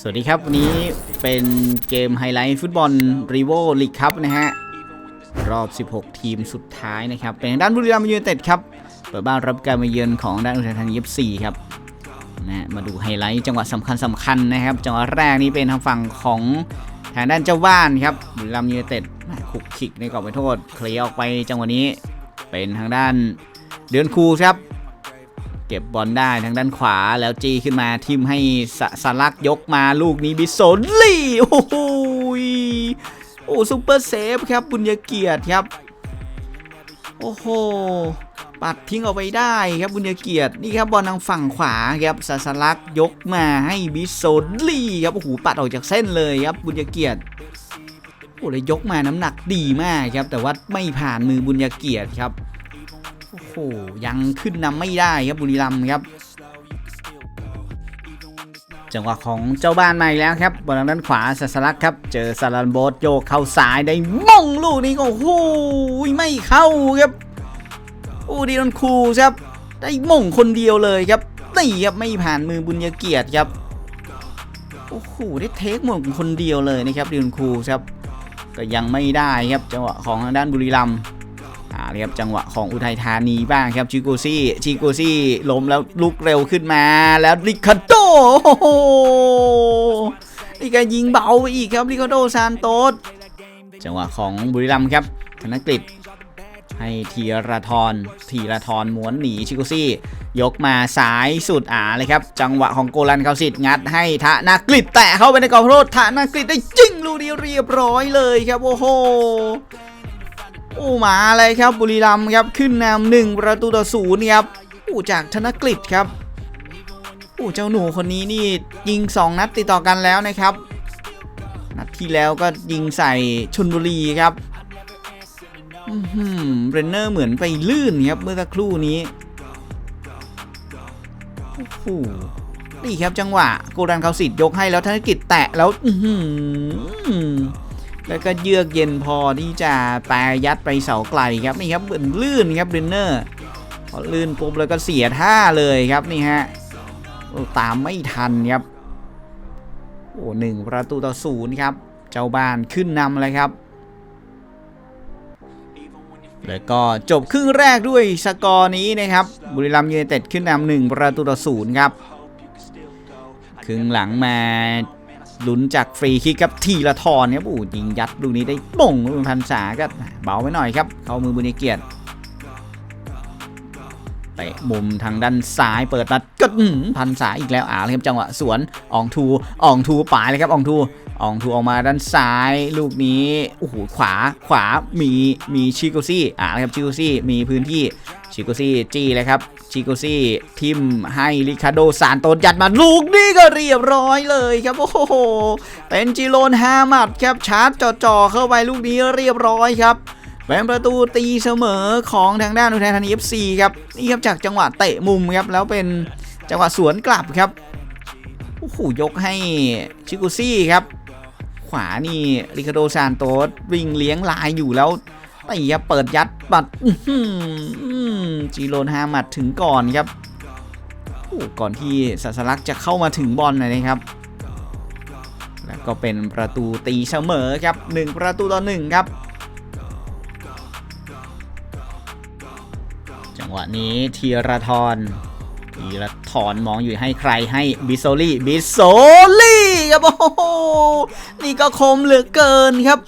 สวัสดีครับ วันนี้เป็นเกมไฮไลท์ฟุตบอลรีโวลีกครับนะฮะ รอบ 16 ทีมสุดท้ายนะครับ เป็นทางด้านบุรีรัมย์ยูไนเต็ดครับ เปิดบ้านรับการมาเยือนของด้านอุทัยธานี FC ครับนะมาดูไฮไลท์จังหวะสำคัญสำคัญนะครับ จังหวะแรกนี้เป็นทางฝั่งของทางด้านเจ้าบ้านครับบุรีรัมย์ยูไนเต็ดขุกขิกในกรอบไปโทษเคลียร์ออกไปจังหวะนี้เป็นทางด้านเดือนคูครับ เก็บบอลได้ทางด้านขวาแล้วจีขึ้นมาทิมให้สสลักยกมาลูกนี้บิสโซลี่โอ้โหโอ้ซุปเปอร์เซฟครับบุญยเกียรติครับ โอ้โหปัดทิ้งออกไปได้ครับบุญยเกียรตินี่ครับบอลทางฝั่งขวาครับสสลักยกมาให้บิสโซลี่ครับโอ้โหปัดออกจากเส้นเลยครับบุญยเกียรติโอ้เลยยกมาน้ำหนักดีมากครับ แต่ว่าไม่ผ่านมือบุญยเกียรติครับ โอ้โหยังขึ้นนำไม่ได้ครับบุรีรัมย์ครับ จังหวะของเจ้าบ้านมาอีกแล้วครับบอลทางด้านขวาสัสลักครับ เจอซาลันโบสโยกเข้าซ้ายได้มงลูกนี้ก็โอ้โหไม่เข้าครับโอ้ดีดนคูครับ ได้มงคนเดียวเลยครับนี่ครับไม่ผ่านมือบุญยเกียรติครับโอ้โหได้เทคมงคนเดียวเลยนะครับดีดนคูครับ ก็ยังไม่ได้ครับจังหวะของทางด้านบุรีรัมย์ อ่าเรียบจังหวะของอุทัยธานีบ้างครับชิโกซี่ชิโกซี่ล้มแล้วลุกเร็วขึ้นมาแล้วริคาโดโอ้โหนี่ก็ยิงเบาไปอีกครับริคาโดซานโตสจังหวะของบุรีรัมย์ครับธนกฤษให้ทีระทรทีระทรม้วนหนีชิโกซี่ ยกมาสายสุดอ่าเลยครับ จังหวะของโกลันเขาสิทธิ์งัดให้ธนกฤษแตะเข้าไปในกรอบโทษธนกฤษได้จริงลูกนี้เรียบร้อยเลยครับโอ้โห โอ้มาเลยครับบุรีรัมย์ครับขึ้นนำหนึ่งประตูต่อศูนย์ครับโอ้จากธนกฤษครับโอ้เจ้าหนูคนนี้นี่ยิง 2 นัดติดต่อกันแล้วนะครับ นัดที่แล้วก็ยิงใส่ชนบุรีครับอือหือเรนเนอร์เหมือนไปลื่นครับเมื่อสักครู่นี้โอ้โหนี่ครับจังหวะโกดันเขาสิทธิ์ยกให้แล้วธนกิจแตะแล้ว อื แล้วก็เยือกเย็นพอที่จะแปรยัดไปเสาไกลครับนี่ครับเหมือนลื่นครับเรนเนอร์พอลื่นปุ๊บแล้วก็เสียท่าเลยครับนี่ฮะตามไม่ทันครับโอ้หนึ่งประตูต่อศูนย์ครับ เจ้าบ้านขึ้นนำเลยครับแล้วก็จบครึ่งแรกด้วยสกอร์นี้นะครับ บุรีรัมย์ยูไนเต็ดขึ้นนำหนึ่งประตูต่อศูนย์ครับ ครึ่งหลังมา ลุ้นจากฟรีคิกครับทีละทอนครับโอ้ยิงยัดลูกนี้ได้ป่งลูกพันษาก็เบาไปหน่อยครับ เข้ามือบุญเกียรติเตะมุมทางด้านซ้ายเปิดมาก็พันษาอีกแล้วอ่าเลยครับจังหวะสวนอองทูอองทูป่ายเลยครับอองทูอองทูออกมาด้านซ้าย ลูกนี้โอ้โหขวาขวามีมีชิโกซี่อ่าเลยครับชิโกซี่มีพื้นที่ชิโกซี่จี้เลยครับ ชิโกซี่ทิมให้ริคาโดซานโตสยัดมาลูกนี้ก็เรียบร้อยเลยครับ โอ้โห เป็นจิโรนฮามัดครับชาร์จจ่อๆเข้าไปลูกนี้เรียบร้อยครับเป็นประตูตีเสมอของทางด้านอุทัยธานี FC ครับนี่ครับจากจังหวะเตะมุมครับแล้วเป็นจังหวะสวนกลับครับโอ้โหยกให้ชิโกซี่ครับ ขวานี่ริคาโดซานโตสวิ่งเลี้ยงลายอยู่แล้ว ไอ้ครับเปิดยัดปัดจีโรนฮามัดถึงก่อนครับก่อนที่สัสลักจะเข้ามาถึงบอลนะครับ แล้วก็เป็นประตูตีเสมอครับ 1 ประตูต่อ1ครับ จังหวะนี้ทีระทรทีระทรมองอยู่ให้ใครให้บิโซลี่บิโซลี่ครับโอ้โหนี่ก็คมเหลือเกินครับ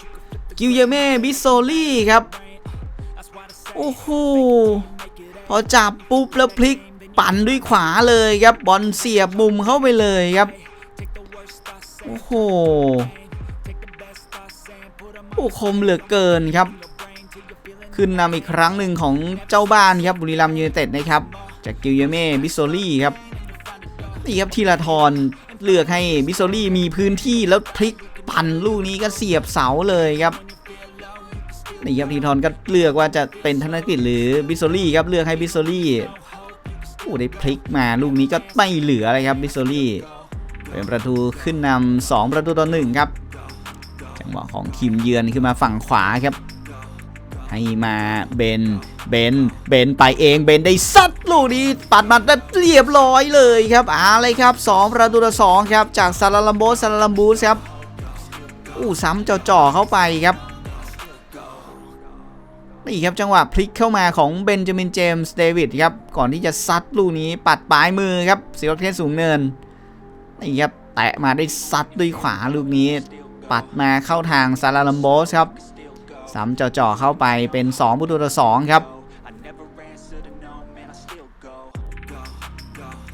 กิวเยเม่บิโซลี่ครับ โอ้โห พอจับปุ๊บแล้วพลิกปั่นด้วยขวาเลยครับ บอลเสียบมุมเข้าไปเลยครับ โอ้โหโอ้คมเหลือเกินครับ ขึ้นนำอีกครั้งหนึ่งของเจ้าบ้านครับบุรีรัมยูไนเต็ดนะครับ จากกิวเยเม่บิโซลี่ครับนี่ครับทีละทรเลือกให้บิโซลี่มีพื้นที่แล้วพลิกปั่นลูกนี้ก็เสียบเสาเลยครับ นี่ครับทีทอนก็เลือกว่าจะเป็นธนกิจหรือบิโซลี่ครับเลือกให้บิโซลี่โอ้ได้พลิกมาลูกนี้ก็ไม่เหลือเลยครับบิโซลี่เป็นประตูขึ้นนำสองประตูต่อหนึ่งครับ จังหวะของทีมเยือนขึ้นมาฝั่งขวาครับ ให้มาเบนเบนเบนไปเองเบนได้ซัดลูกนี้ปัดมาได้เรียบร้อยเลยครับอาเลยครับ 2 ประตูต่อสองครับจากซาลาลัมโบซาลาลัมบูสครับอู้ซ้ำจ่อๆเข้าไปครับ นี่ครับจังหวะพลิกเข้ามาของเบนจามินเจมส์เดวิดครับ ก่อนที่จะซัดลูกนี้ปัดปลายมือครับสิวเทนสูงเนิน นี่ครับแตะมาได้ซัดด้วยขวาลูกนี้ ปัดมาเข้าทางซาลาลัมโบสครับซ้ำจ่อๆเข้าไปเป็น 2 ประตูต่อ2ครับ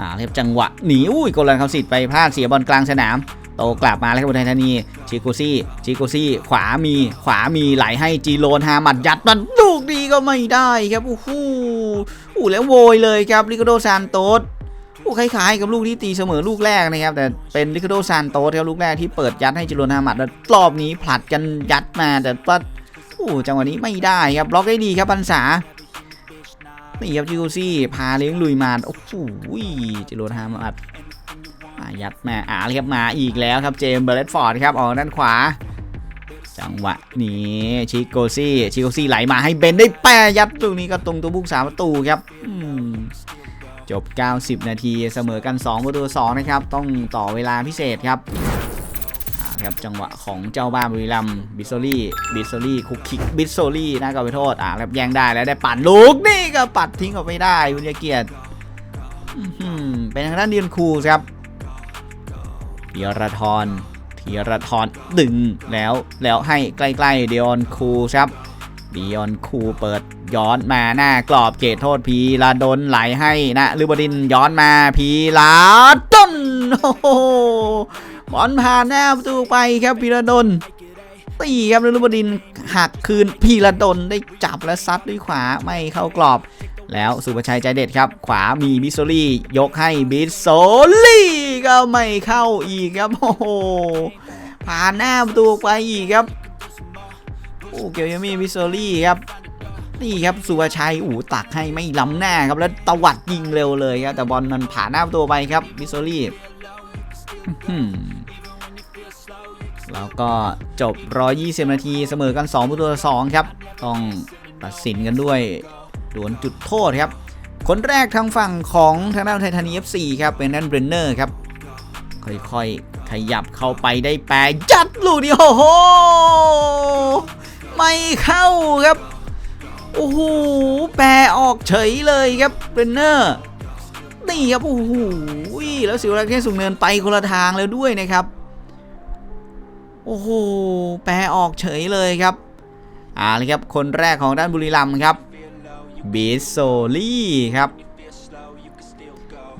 อ่าเรียบจังหวะหนีอุ้ยโกลันเขาสิทธิ์ไปพลาดเสียบอลกลางสนาม โตกลับมาแล้วครับอุทัยธานีชิโกซี่ชิโกซี่ขวามีขวามีไหลให้จีโรนฮามัดยัดมันลูก ดีก็ไม่ได้ครับโอ้โหอู้แล้วโวยเลยครับลิโกโดซานโตสโอ้คล้ายๆกับลูกที่ตีเสมอลูกแรกนะครับ แต่เป็นลิโกโดซานโตสครับลูกแรกที่เปิดยัดให้จีโรนฮามัดแล้วรอบนี้ผลัดกันยัดมาแต่ว่าโอ้จังหวะนี้ไม่ได้ครับบล็อกได้ดีครับปันษานี่ครับจิโกซี่พาเลี้ยงลุยมาโอ้โหจิโรธามาอัดยัดมาอ่าเลยครับมาอีกแล้วครับเจมส์เบอร์เลตฟอร์ดครับออกด้านขวา จังหวะนี้ชิโกซี่ชิโกซี่ไหลมาให้เบนได้แปรยัดตรงนี้ก็ตรงตัวบุกสามประตูครับจบ 90 นาทีเสมอกัน 2 ประตูต่อ2นะครับ ต้องต่อเวลาพิเศษครับครับจังหวะของเจ้าบ้านบุรีรัมบิสโซลี่บิสโซลี่คุกคิกบิสโซลี่น่าก็ไปโทษอ่าแล้วแย่งได้แล้วได้ปั่นลูกนี่ก็ปัดทิ้งออกไปได้คุณยาเกียรติเป็นทางด้านเดียนคูครับธีรทร ธีรทรดึงแล้วแล้วให้ใกล้ๆเดียนคูครับเดียนคูเปิดย้อนมาหน้ากรอบเขตโทษพีลาดนไหลให้นะลือบดินย้อนมาพีลาดนโอ้โหบอลผ่านหน้าประตูไปครับพีระดนตีครับนรุบดินหักคืนพีระดนได้จับและซัดด้วยขวาไม่เข้ากรอบ แล้วสุภชัยใจเด็ดครับ ขวามีบิสโซลี่ ยกให้บิสโซลี่ก็ไม่เข้าอีกครับ โอ้โห ผ่านหน้าประตูไปอีกครับ โอ้เกียวยามีบิสโซลี่ครับนี่ครับสุภชัยอูตักให้ไม่ล้ำหน้าครับแล้วตวัดยิงเร็วเลยครับแต่บอลมันผ่านหน้าประตูไปครับบิสโซลี่แล้วก็จบ 120 นาทีเสมอกัน2ประตูต่อ2ครับ ต้องตัดสินกันด้วย ดวลจุดโทษครับ คนแรกทางฝั่งของทางด้านไททานี FC ครับเป็นนั่นเบรนเนอร์ครับ ค่อยๆ ขยับเข้าไปได้แปรยัดลูกนี้โอ้โห ไม่เข้าครับ โอ้โห แปรออกเฉยเลยครับเบรนเนอร์นี่ครับโอ้โหแล้วสิวรักษ์เทพสูงเนินไปคนละทางแล้วด้วยนะครับ โอ้โห แปรออกเฉยเลยครับอ่าเลยครับ คนแรกของด้านบุรีรัมย์ครับ บิสโซลี่ครับ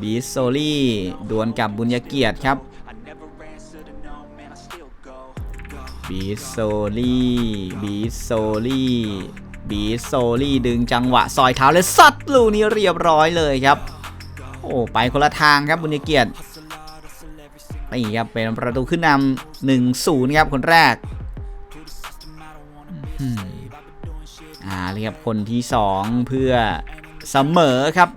บิสโซลี่ดวลกับบุญยเกียรติครับบิสโซลี่บิสโซลี่บิสโซลี่ดึงจังหวะซอยเท้าและซัดลูกนี้เรียบร้อยเลยครับ โอ้ไปคนละทางครับบุญเกียรตินี่ครับเป็นประตูขึ้นนำหนึ่งศูนย์ครับคนแรก อ่าเลยบคนที่สองเพื่อเสมอครับ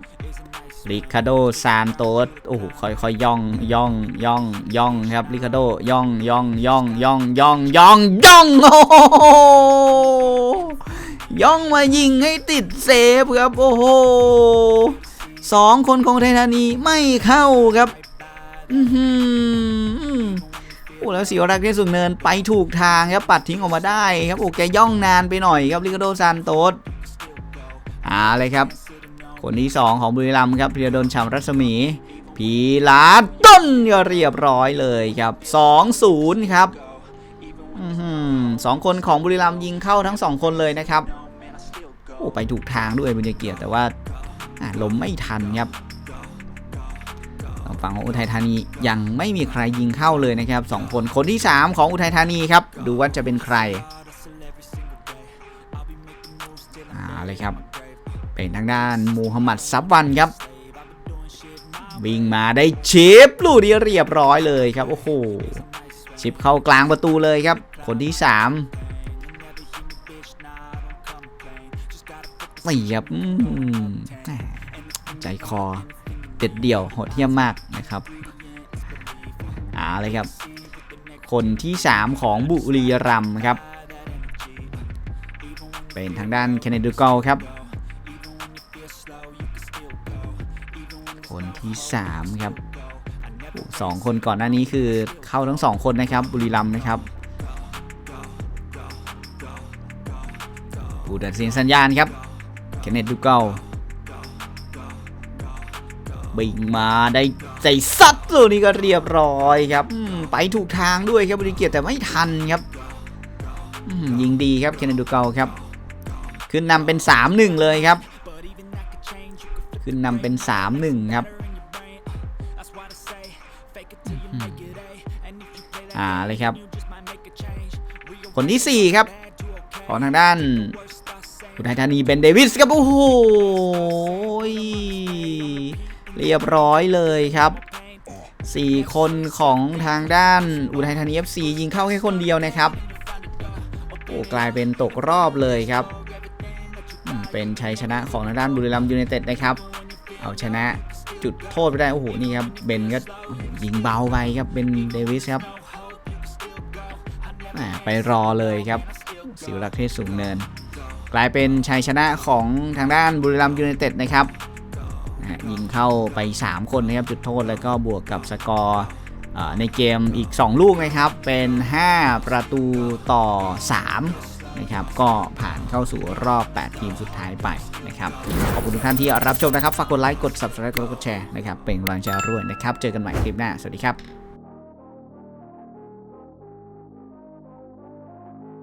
ริคาโดซานโตสโอ้โหค่อยๆย่องย่องย่องย่องครับริคาโดย่องย่องย่องย่องย่องย่องย่องโอ้โหย่องมายิงให้ติดเซฟครับโอ้โหสองคนของไทยธานีไม่เข้าครับ อื โอ้แล้วสีวรักษ์เทพสุงเนินไปถูกทางครับปัดทิ้งออกมาได้ครับโอ้แกย่องนานไปหน่อยครับลิคาโดซานโตสอ่าเลยครับ คนที่ 2 ของบุรีรัมย์ครับพีรดลชามรัศมีพีลาต้นเรียบร้อยเลยครับ 2-0 ครับอือหือสองคนของบุรีรัมย์ยิงเข้าทั้งสองคนเลยนะครับโอ้ไปถูกทางด้วยบุญเกียรติแต่ว่าล้มไม่ทันครับ ฝั่งของอุทัยธานียังไม่มีใครยิงเข้าเลยนะครับสองคนคนที่ 3 ของอุทัยธานีครับ ดูว่าจะเป็นใครอ่าเลยครับ เป็นทางด้านมูฮัมหมัดซับวันครับวิ่งมาได้ชิปลูกนี้เรียบร้อยเลยครับโอ้โหชิปเข้ากลางประตูเลยครับ คนที่3ไม่ครับใจคอ เด็ดเดี่ยวโหดเหี้ยมมากนะครับเอาเลยครับ คนที่ 3 ของบุรีรัมย์ครับ เป็นทางด้านเคนเนดูกอลครับ คนที่ 3 ครับสองคนก่อนหน้านี้คือเข้าทั้งสองคนนะครับ บุรีรัมย์นะครับผู้ตัดสินสัญญาณครับเคนเนตดูเกล บิงมาได้ใจซัดตัวนี้ก็เรียบร้อยครับไปถูกทางด้วยครับบริเกียรติแต่ไม่ทันครับยิงดีครับเคนเนดูเกลครับ ขึ้นนำเป็น 3-1 เลยครับ ขึ้นนำเป็น 3-1 ครับอ่าเลยครับ คนที่ 4 ครับ ของทางด้านอุทัยธานีเบนเดวิสครับ โอ้โห เรียบร้อยเลยครับ4คนของทางด้านอุทัยธานี FC ยิงเข้าแค่คนเดียวนะครับโอ้กลายเป็นตกรอบเลยครับ เป็นชัยชนะของทางด้านบุรีรัมย์ยูไนเต็ดนะครับ เอาชนะจุดโทษไปได้ โอ้โห นี่ครับ เบนก็ยิงเบาไปครับเบนเดวิสครับ ไปรอเลยครับ สิวรักเทศสูงเนิน กลายเป็นชัยชนะของทางด้านบุรีรัมย์ยูไนเต็ดนะครับ ฮะยิงเข้าไป 3 คนนะครับจุดโทษแล้วก็บวกกับสกอร์ในเกมอีก 2 ลูกนะครับ เป็น 5 ประตูต่อ 3 นะครับ ก็ผ่านเข้าสู่รอบ 8 ทีมสุดท้ายไปนะครับ ขอบคุณทุกท่านที่รับชมนะครับ ฝากกดไลค์ กด subscribe กดแชร์นะครับ เป็นกำลังใจด้วยนะครับ เจอกันใหม่คลิปหน้า สวัสดีครับ